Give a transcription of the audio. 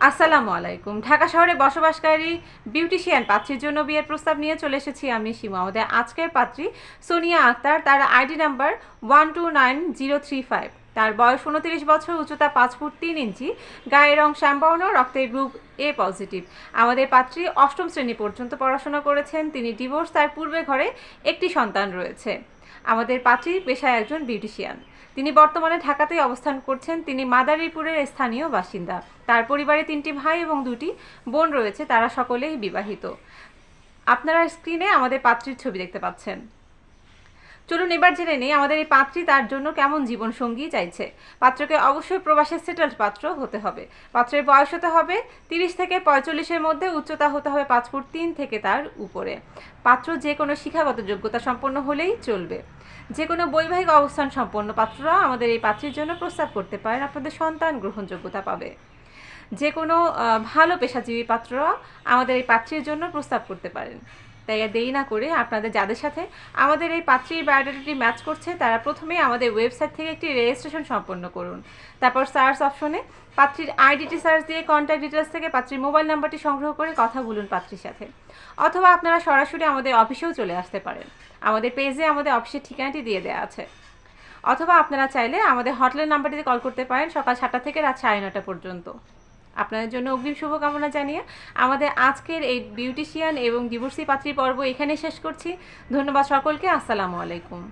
আসসালামু আলাইকুম। ঢাকা শহরে বসবাসকারী বিউটিশিয়ান পাত্রীর জন্য বিয়ের প্রস্তাব নিয়ে চলে এসেছি আমি সীমা। আমাদের আজকের পাত্রী সোনিয়া আক্তার। তার ID number one two nine zero three five. তার বয়স উনত্রিশ বছর, উচ্চতা পাঁচ ফুট তিন ইঞ্চি। গায়ের রং শ্যামবর্ণ, রক্তের গ্রুপ এ পজিটিভ আমাদের পাত্রী অষ্টম শ্রেণি পর্যন্ত পড়াশোনা করেছেন। তিনি ডিভোর্স তার পূর্বে ঘরে একটি সন্তান রয়েছে। আমাদের পাত্রী পেশায় একজন বিউটিশিয়ান। তিনি বর্তমানে ঢাকাতেই অবস্থান করছেন। তিনি মাদারীপুরের স্থানীয় বাসিন্দা। তার পরিবারে তিনটি ভাই এবং দুটি বোন রয়েছে। তারা সকলেই বিবাহিত। আপনারা স্ক্রিনে আমাদের পাত্রীর ছবি দেখতে পাচ্ছেন। চলুন এবার জেনে নেই আমাদের এই পাত্রী তার জন্য কেমন জীবন সঙ্গী চাইছে। পাত্রকে অবশ্যই প্রবাসে সেটেলড পাত্র হতে হবে। পাত্রের বয়স হতে হবে তিরিশ থেকে পঁয়তাল্লিশের মধ্যে, উচ্চতা হতে হবে পাঁচ ফুট তিন থেকে তার উপরে। পাত্র যে কোনো শিক্ষাগত যোগ্যতা সম্পন্ন হলেই চলবে। যে কোনো বৈবাহিক অবস্থান সম্পন্ন পাত্ররা আমাদের এই পাত্রীর জন্য প্রস্তাব করতে পারেন, আপনাদের সন্তান গ্রহণযোগ্যতা পাবে। যে কোনো ভালো পেশাজীবী পাত্ররা আমাদের এই পাত্রীর জন্য প্রস্তাব করতে পারেন। তাই আর দেরি না করে আপনাদের, যাদের সাথে আমাদের এই পাত্রীর বায়োডাটাটি ম্যাচ করছে, তারা প্রথমে আমাদের ওয়েবসাইট থেকে একটি রেজিস্ট্রেশন সম্পন্ন করুন। তারপর সার্চ অপশনে পাত্রীর আইডিটি সার্চ দিয়ে কন্ট্যাক্ট ডিটেলস থেকে পাত্রীর মোবাইল নাম্বারটি সংগ্রহ করে কথা বলুন পাত্রীর সাথে। অথবা আপনারা সরাসরি আমাদের অফিসেও চলে আসতে পারেন। আমাদের পেজে আমাদের অফিসের ঠিকানাটি দিয়ে দেওয়া আছে। অথবা আপনারা চাইলে আমাদের হটলাইন নাম্বারটিতে কল করতে পারেন সকাল সাতটা থেকে রাত সাড়ে নটা পর্যন্ত। আপনাদের জন্য অগ্রিম শুভকামনা জানিয়ে আমাদের আজকের এই বিউটিশিয়ান এবং ডিভোর্সি পাত্রী পর্ব এখানে শেষ করছি। ধন্যবাদ সকলকে। আসসালামু আলাইকুম।